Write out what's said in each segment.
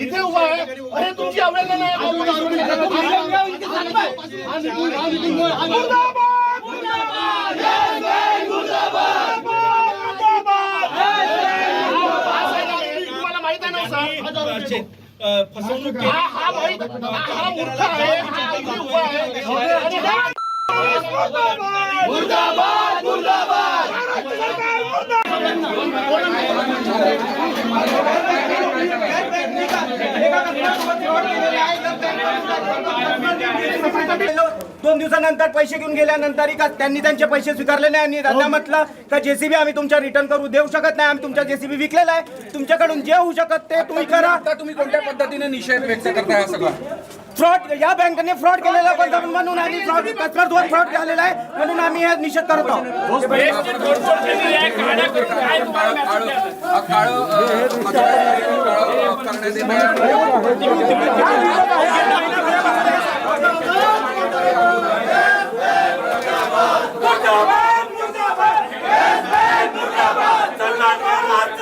इथे उभा आहे. अरे तुमची अवेलना तुम्हाला माहीत आहे ना सर? फसवणूक हा हा माहीत हा हा मूर्ख आहे. हा इथे उभा आहे. हा मुर्दाबाद मुर्दाबाद दोन दिवसानंतर पैसे घेऊन गेल्यानंतर का त्यांनी त्यांचे पैसे स्वीकारले नाही आणि त्यांना म्हटलं का जेसीबी आम्ही तुमच्या रिटर्न करू देऊ शकत नाही आम्ही तुमच्या जेसीबी विकलेला आहे. तुमच्याकडून जे होऊ शकत ते तुम्ही करा. तुम्ही कोणत्या पद्धतीने निषेध व्यक्त करताय हा फ्रॉड या बँकेने फ्रॉड केलेला पण म्हणून आम्ही फ्रॉड कस्टमर फ्रॉड झालेला आहे म्हणून आम्ही हे निषेध करत आहोत. हा करण्यात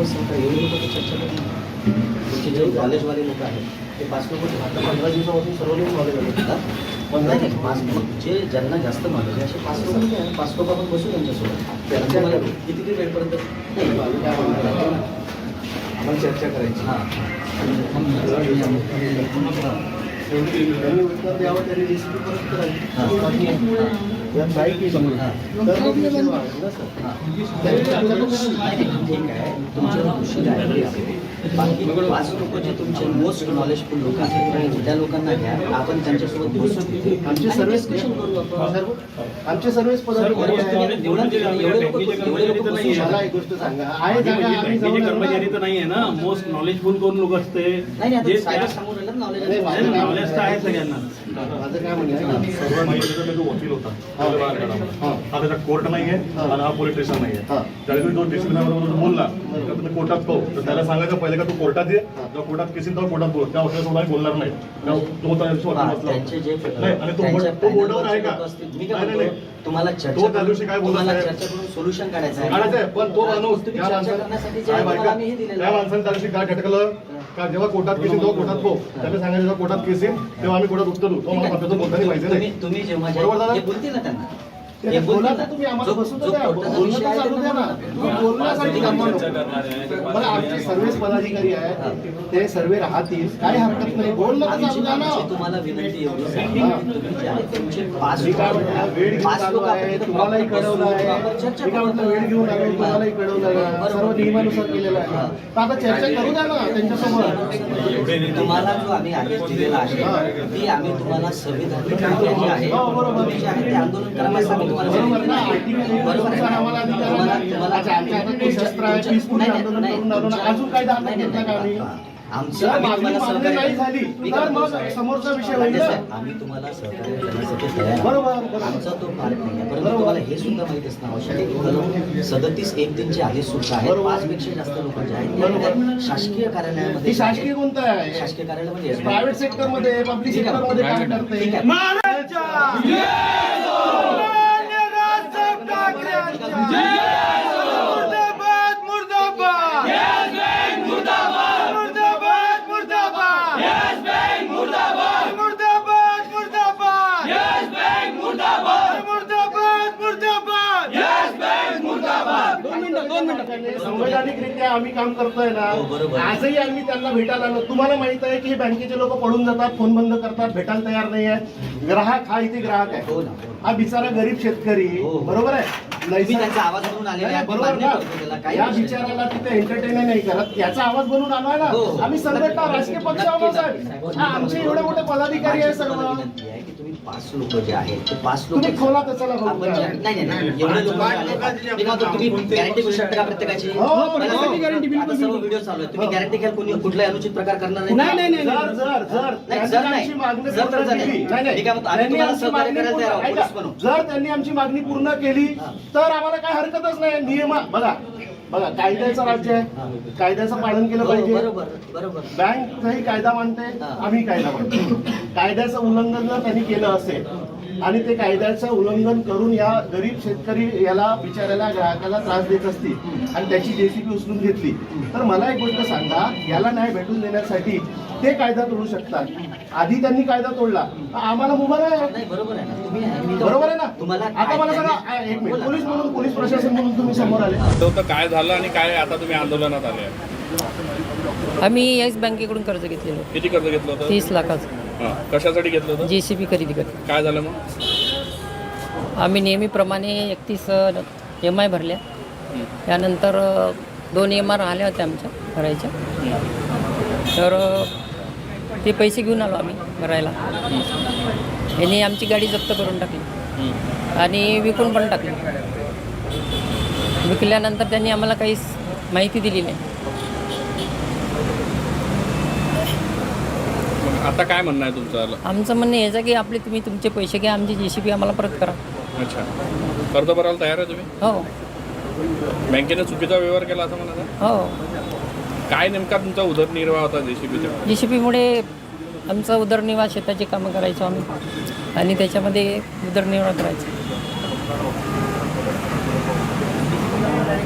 येत आहे. पाच लोक बस सांगता एवढे लोक चर्चा करतात जे कॉलेजवाले लोक आहेत ते पाच लोक आता पंधरा दिवसापासून सर्व लोक नॉलेज आले होतात पण नाही लोक जे ज्यांना जास्त आहे असे पाच लोक आपण बसू त्यांच्यासोबत त्यांच्यामध्ये किती किती वेळपर्यंत नाही आपण चर्चा करायची हां त्यांनी उत्तर द्यावं रेसिपी परत करावी नाही. ठीक आहे आहे बाकी पाच लोक जे तुमचे मोस्ट नॉलेजफुल लोक आहेत त्या लोकांना घ्या आपण त्यांच्यासोबत बसू आमचे सर्व्हिस discussion करू आपण आमचे सर्व्हिस. मला एक गोष्ट सांगा आहे. कर्मचारी तर नाहीये ना मोस्ट नॉलेजफुल कोण लोक असते नाही नाही जे आता साहेब सांगून राहिलं नॉलेज नाही, माझं काय नॉलेज तर आहे सगळ्यांना. माझं काय म्हणणं आहे की सर्व तो वकील होता. हा. हा. त्याचा कोर्ट नाहीये. आणि हा पोलीस स्टेशन नाहीये. हा. त्यावेळी तो डिसिप्लिन बरोबर बोलला का तुम्ही कोर्टात पाहू तर त्याला सांगायचं पहिले का तू कोर्टात ये? जेव्हा कोर्टात केसील तेव्हा कोर्टात बोल. त्या वकिलासोबत आम्ही बोलणार नाही. तो त्या दिवशी हा, वकील बसला. त्यांचे जे होता. नाही आणि तो बोर्ड- त्यांच्या तो बोर्डावर आहे का. मी काय नाही नाही तुम्हाला चर्चा तो त्या दिवशी काय करून- बोलला तुम्हाला साहेब? चर्चा करून सोल्युशन काढायचं आहे. काढायचं आहे पण तो माणूस तुम्ही त्या चर्चा माणसाने करण्यासाठी जे साहेब आहे, ऐका, तुम्हाला आम्ही हे दिलेलं त्या आहे. माणसाने त्या दिवशी काय ठटकलं का जेव्हा कोर्टात केसील तेव्हा कोर्टात पो त्याने सांगायचं जेव्हा कोर्टात केसील तेव्हा आम्ही कोर्टात उतरू तो ठीक मला बोलताना पाहिजे नाही. तुम्ही जेव्हा बरोबर जे- दादा? हे बोलतील ना त्यांना. पदाधिकारी आहेत. ते सर्व राहतील. काही हरकत नाही. तुम्हाला विनंती आहे वेळ घेऊन तुम्हालाही कळवलं आहे. वेळ घेऊन तुम्हालाही कळवलं आहे. बरोबर. सर्व नियमानुसार केलेलं आहे. तर आता चर्चा करू द्या ना त्यांच्यासोबत तुम्हाला जो आम्ही आदेश दिलेला आहे ती आम्ही तुम्हाला आहे ते आंदोलन करायला तुम्हाला आमचं आम्ही तुम्हाला सहकार्य- करण्यासाठी तयार आमचा तो पार्ट नाही आहे परंतु तुम्हाला हे सुद्धा माहीत असणं आवश्यक आहे सदतीस एक दिनचे आहे सुद्धा आहे पाच पेक्षा जास्त लोक जे आहेत शासकीय कार्यालयामध्ये शासकीय कोणतं आहे शासकीय कार्यालय प्रायव्हेट सेक्टरमध्ये पब्लिक सेक्टरमध्ये करते ठीक संवैधानिकरित्या आम्ही काम करतोय हो, ना बरोबर. आजही आम्ही त्यांना भेटायला आलो तुम्हाला माहीत आहे की हे बँकेचे लोक पळून जातात फोन बंद करतात भेटायला तयार नाही आहे ग्राहक हा इथे ग्राहक आहे हो हो. हा बिचारा गरीब शेतकरी हो, हो. बरोबर आहे तुम्ही त्यांचा आवाज म्हणून आलेले नाही, आहे, बरोबर मान्य ना करतो त्याला, काही या. बिचाराला तिथे एंटरटेन नाही करत याचा आवाज बनवून आलोय ना हो, हो. आम्ही संघटना राजकीय पक्ष आहोत साहेब. हा, आमचे एवढे मोठे पदाधिकारी आहे सर्व पाच लोक जे आहेत ते पाच लोक तुम्ही खोला कशाला? जे- नाही नाही नाही एवढे लोक आले मी काय म्हणतो, तुम्ही गॅरंटी घेऊ शकता का प्रत्येकाची हो, हो, हो. सांगा, आता सर्व व्हिडिओ चालू आहे तुम्ही गॅरंटी घ्याल कोणी कुठलाही अनुचित प्रकार करणार नाही. नाही नाही जर जर जर. नाही, त्यांनी नाही. आमची मागणी जर तर पूर्ण जर केली. नाही. नाही, नाही. मी काय म्हणतो, आम्ही त्यांनी तुम्हाला आमची सहकार्य मागणी करायला पूर्ण- तयार आहोत, ऐका, पोलीस बनू. जर त्यांनी आमची मागणी पूर्ण केली तर आम्हाला काय हरकतच नाही. नियम बघा बघा कायद्याचं राज्य आहे. कायद्याचं पालन केलं हो, पाहिजे. बरोबर बरोबर. बँक काही कायदा मानते आम्ही कायदा मानतो. कायद्याचं उल्लंघन जर त्यांनी केलं असेल आणि ते कायद्याचं उल्लंघन करून या गरीब शेतकरी याला बिचाऱ्याला ग्राहकाला त्रास देत असतील आणि त्याची जेसीबी उचलून घेतली. तर मला एक गोष्ट सांगा याला न्याय भेटून देण्यासाठी ते कायदा तोडू शकतात. आधी त्यांनी कायदा तोडला. आम्हाला मुभा आहे नाही बरोबर आहे ना. तुम्ही मी तर- बरोबर आहे ना? तुम्हाला आता मला सांगा एक मिनिट. पोलीस म्हणून पोलीस प्रशासन म्हणून तुम्ही समोर आले. तर काय झालं आणि काय आता तुम्ही आंदोलनात आले? आम्ही येस बँकेकडून कर्ज घेतलेलं किती कर्ज घेतलं होतं? तीस लाखाचं. कशासाठी घेतलं होतं? जे सी बी खरेदी करतो. काय झालं मग? आम्ही नेहमीप्रमाणे एकतीस एम आय भरल्या. त्यानंतर अ, दोन एम आर राहिल्या होत्या आमच्या भरायच्या. तर अ, ते पैसे घेऊन आलो आम्ही भरायला. यांनी आमची गाडी जप्त करून टाकली. आणि विकून पण टाकली. विकल्यानंतर त्यांनी आम्हाला काहीच माहिती दिली नाही. आता काय म्हणणं आहे तुमचं आमचं म्हणणं याचं की आपले तुम्ही तुमचे पैसे घ्या आमची जे सी बी आम्हाला परत करा. अच्छा. कर्ज भरायला तयार आहे तुम्ही? हो. बँकेने चुकीचा व्यवहार केला असं म्हणा हो. काय नेमका तुमचा उदरनिर्वाह होता जेसीबीचा जी सी पीमुळे आमचा उदरनिर्वाह शेताची कामं करायचो आम्ही. आणि त्याच्यामध्ये उदरनिर्वाह करायचो.